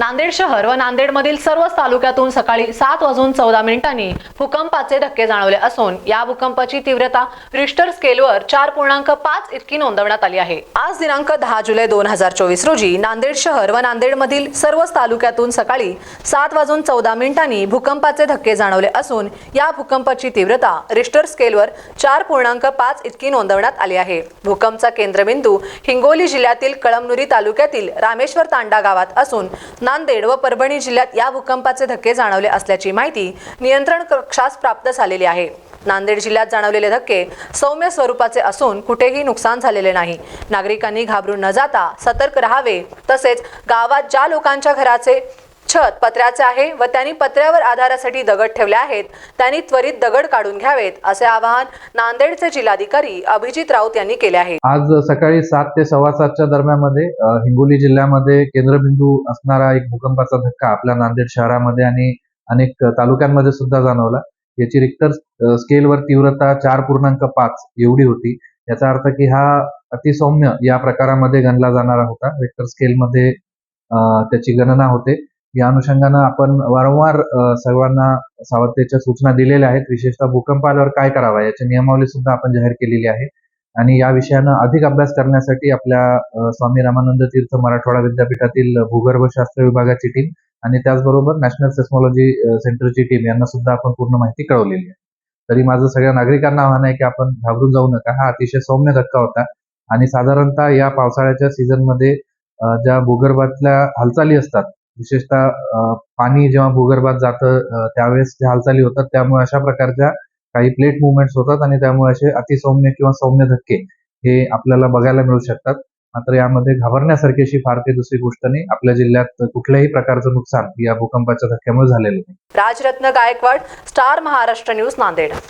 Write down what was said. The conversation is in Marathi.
नांदेड शहर व नांदेडमधील सर्वच तालुक्यातून सकाळी सात वाजून चौदा मिनिटांनी भूकंपाचे धक्के जाणवले असून या भूकंपाची तीव्रता रिश्टर स्केलवर चार पूर्णांक पाच इतकी नोंदवण्यात आली आहे. आज दिनांक दहा जुलै दोन हजार चोवीस रोजी नांदेड शहर व नांदेडमधील सर्वच तालुक्यातून सकाळी सात वाजून चौदा मिनिटांनी भूकंपाचे धक्के जाणवले असून या भूकंपाची तीव्रता रिश्टर स्केलवर चार पूर्णांक पाच इतकी नोंदवण्यात आली आहे. भूकंपचा केंद्रबिंदू हिंगोली जिल्ह्यातील कळमनुरी तालुक्यातील रामेश्वर तांडा गावात असून नांदेड व परभणी जिल्ह्यात या भूकंपाचे धक्के जाणवले असल्याची माहिती नियंत्रण कक्षास प्राप्त झालेली आहे. नांदेड जिल्ह्यात जाणवलेले धक्के सौम्य स्वरूपाचे असून कुठेही नुकसान झालेले नाही. नागरिकांनी घाबरून न जाता सतर्क राहावे. तसेच गावात ज्या लोकांच्या घराचे छत पत्र्याचे आहे व त्यांनी पत्र्यावर आधारासाठी दगड ठेवले आहेत. त्यांनी त्वरित दगड काढून घ्यावेत असे आवाहन नांदेडचे जिल्हाधिकारी अभिजित राऊत यांनी केले आहे. आज सकाळी सात ते सव्वा सातच्या दरम्यानमध्ये हिंगोली जिल्ह्यामध्ये केंद्रबिंदू असणारा एक भूकंपाचा धक्का आपल्या नांदेड शहरामध्ये आणि अनेक तालुक्यांमध्ये सुद्धा जाणवला. याची रिक्टर स्केलवर तीव्रता चार पूर्णांक पाच एवढी होती. याचा अर्थ की हा अतिसौम्य या प्रकारामध्ये गणला जाणारा होता. रिक्टर स्केलमध्ये त्याची गणना होते. या अनुषंगानं आपण वारंवार सर्वांना सावधतेच्या सूचना दिलेल्या आहेत. विशेषतः भूकंप आल्यावर काय करावा याची नियमावली सुद्धा आपण जाहीर केलेली आहे. आणि या विषयानं अधिक अभ्यास करण्यासाठी आपल्या स्वामी रामानंद तीर्थ मराठवाडा विद्यापीठातील भूगर्भशास्त्र विभागाची टीम आणि त्याचबरोबर नॅशनल सेस्मॉलॉजी सेंटरची टीम यांना सुद्धा आपण पूर्ण माहिती कळवलेली आहे. तरी माझं सगळ्या नागरिकांना आव्हान आहे की आपण घाबरून जाऊ नका. हा अतिशय सौम्य धक्का होता. आणि साधारणतः या पावसाळ्याच्या सीझनमध्ये ज्या भूगर्भातल्या हालचाली असतात विशेषतः पाणी जेव्हा भूगर्भात जातं त्यावेळेस ज्या हालचाली होतात त्यामुळे अशा प्रकारच्या काही प्लेट मुवमेंट्स होतात आणि त्यामुळे असे अतिसौम्य किंवा सौम्य धक्के हे आपल्याला बघायला मिळू शकतात. मात्र यामध्ये घाबरण्यासारखी अशी फार काही दुसरी गोष्ट नाही. आपल्या जिल्ह्यात कुठल्याही प्रकारचं नुकसान या भूकंपाच्या धक्क्यामुळे झालेलं नाही. Rajratna Gaikwad star Maharashtra news Nanded.